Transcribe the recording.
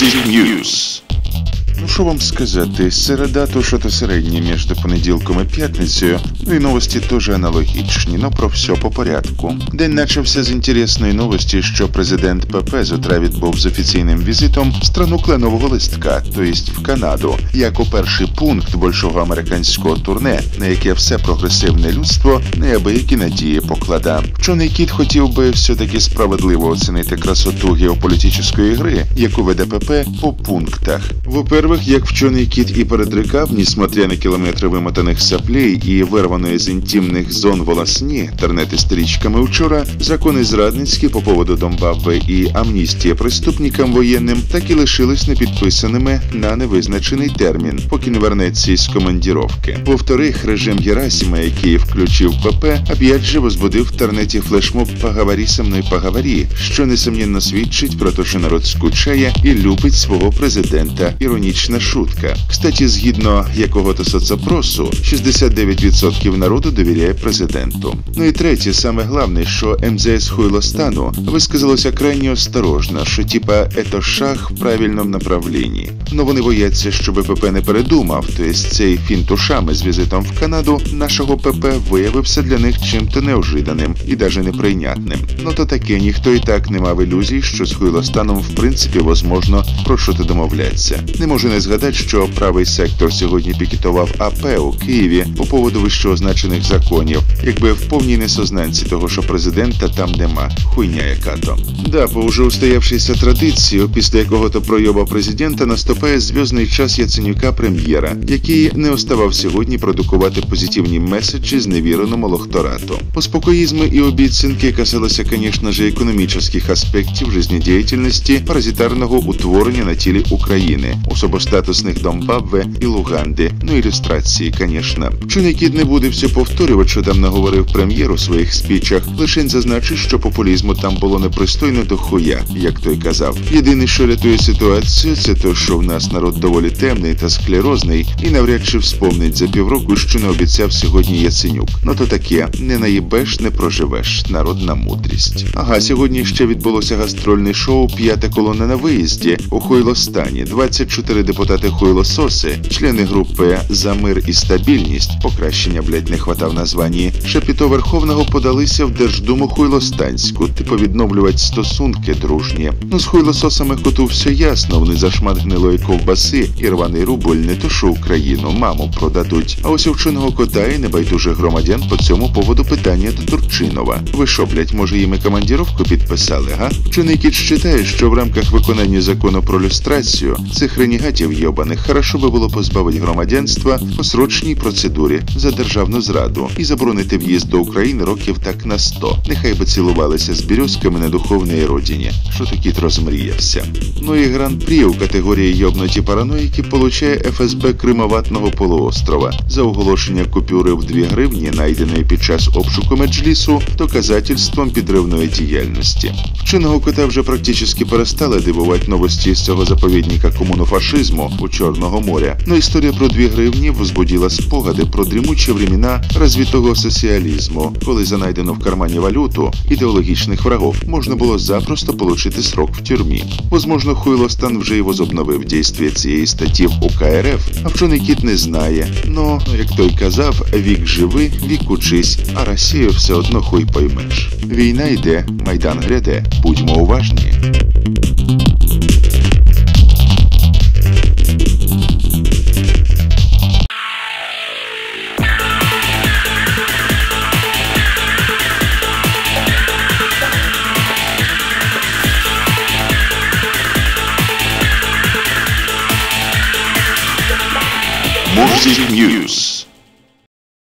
Music News. Ну, що вам сказати, середа то що то середнє між понеділком і п'ятницею, ну і новості теж аналогічні, но про все по порядку. День начався з інтересної новості, що президент ПП з відбув з офіційним візитом в страну кленового листка, то єсть в Канаду, як у перший пункт большого американського турне, на яке все прогресивне людство неабиякі надії поклада. Вчений кіт хотів би все-таки справедливо оцінити красоту геополітичної гри, яку веде ПП по пунктах. Во-первых, як вчений кіт і передрикав, несмотря на кілометри вимотаних соплей і вирваної з інтимних зон волосні, тернети стрічками вчора, закони зрадницькі по поводу Домбабве і амністія преступникам воєнним так і лишились непідписаними на невизначений термін, поки не вернеться із командіровки. Во-вторых, режим Герасіма, який включив ПП, опять же возбудив в тернеті флешмоб «Поговори со мною, поговори», що несомненно свідчить про те, що народ скучає і любить свого президента. Іронічна шутка. Кстати, згідно якого-то соцопросу, 69% народу довіряє президенту. Ну і третє, саме головне, що МЗС Хуйлостану висказалося крайне осторожно, що типа ето шаг в правильному направлінні. Но вони бояться, щоб ПП не передумав, тобто цей фінт ушами з візитом в Канаду нашого ПП виявився для них чим-то неожиданим і даже неприйнятним. Ну то таке, ніхто і так не мав ілюзій, що з Хуйлостаном в принципі возможно про що то домовляться. Не можу не згадати, що правий сектор сьогодні пікетував АП у Києві по поводу вищеозначених законів, якби в повній несознанці того, що президента там нема. Хуйня яка то. Да, по уже устоявшейся традиції, після якого-то пройоба президента наступає зв'язний час Яценюка прем'єра, який не оставав сьогодні продукувати позитивні меседжі зневіреному лохторату. Успокоїзми і обіцянки касалися, звісно ж, економічних аспектів жизнедіяльності паразитарного утворення на тілі України, особостатусних Домбабве і Луганди. Ну ілюстрації, звісно. Кіт не буде все повторювати, що там наговорив прем'єр у своїх спічах. Лишень зазначить, що популізму там було непристойно до хуя, як той казав. Єдине, що рятує ситуацію, це те, що в нас народ доволі темний та склерозний, і навряд чи вспомнить за півроку, що не обіцяв сьогодні Яценюк. Ну то таке, не наїбеш, не проживеш. Народна мудрість. Ага, сьогодні ще відбулося гастрольне шоу П'ята колона на виїзді у Хойлостані. 24 депутати Хойлососи, члени групи за мир і стабільність, покращення, блять, не хватав названі, шепіто Верховного подалися в Держдуму Хуйлостанську, типу відновлювати стосунки дружні. Ну з хуйлососами коту все ясно. Вони за шмат гнилої ковбаси і рваний рубль не то що Україну, маму продадуть. А ось у вченого кота і небайдужих громадян по цьому поводу питання до Турчинова. Ви що, блять, може їм і командіровку підписали, га? Вчений кіт считає, що в рамках виконання закону про люстрацію цих ренігатів йобаних хорошо би було позбавити громадянства по срочній процедурі за державну зраду і заборонити в'їзд до України років так на 100. Нехай би цілувалися з бірюзками на духовній родині. Що кіт розмріявся. Ну і гран-прі у категорії йобнуті параноїки получає ФСБ Кримоватного полуострова за оголошення купюри в 2 гривні, найденої під час обшуку меджлісу, доказательством підривної діяльності. Вченого кота вже практично перестали дивувати новості з цього заповідника комунофашизму у Чорного моря. Но історія про 2 гривні возбудила спогади про дрімучі времена розвитого соціалізму, коли за найдену в кармані валюту ідеологічних врагов можна було запросто получити срок в тюрмі. Возможно, Хуйлостан вже й возобновив дійстві цієї статті в УКРФ, а вчений кіт не знає. Но, як той казав, вік живи, вік учись, а Росію все одно хуй поймеш. Війна йде, майдан гряде. Будьмо уважні. Music News.